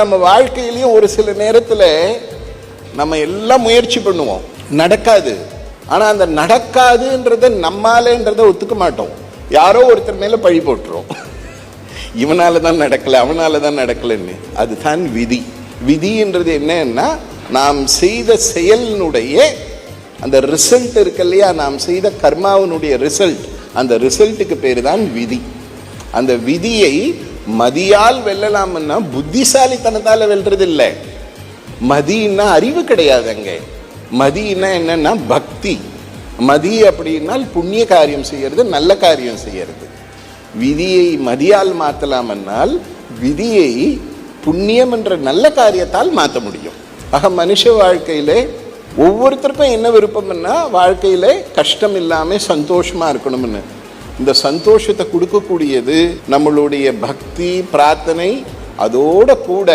நம்ம வாழ்க்கையிலையும் ஒரு சில நேரத்தில் நம்ம எல்லாம் முயற்சி பண்ணுவோம். நடக்காது. ஆனா அந்த நடக்காதுன்றத நம்மாலேன்றதை ஒத்துக்க மாட்டோம். யாரோ ஒருத்தர் மேல பழி போட்டுரும். இவனால தான் நடக்கல அவனால தான் நடக்கலைன்னு. அதுதான் விதி. விதின்றது என்னன்னா நாம் செய்த செயலினுடைய அந்த ரிசல்ட் இருக்கு இல்லையா? நாம் செய்த கர்மாவினுடைய ரிசல்ட் அந்த ரிசல்ட்டுக்கு பேர் தான் விதி. அந்த விதியை மதியால் வெல்லலாம்னா புத்திசாலித்தனத்தால் வெல்றது இல்லை மதின்னா அறிவு கிடையாது அங்கே. மதினா என்னன்னா பக்தி. மதி அப்படின்னால் புண்ணிய காரியம் செய்யறது நல்ல காரியம் செய்யறது. விதியை மதியால் மாற்றலாம்னால் விதியை புண்ணியம் என்ற நல்ல காரியத்தால் மாற்ற முடியும். ஆக மனுஷ வாழ்க்கையில ஒவ்வொருத்தருக்கும் என்ன விருப்பம்னா வாழ்க்கையில கஷ்டம் இல்லாமல் சந்தோஷமா இருக்கணும்னு. இந்த சந்தோஷத்தை கொடுக்கக்கூடியது நம்மளுடைய பக்தி பிரார்த்தனை அதோட கூட.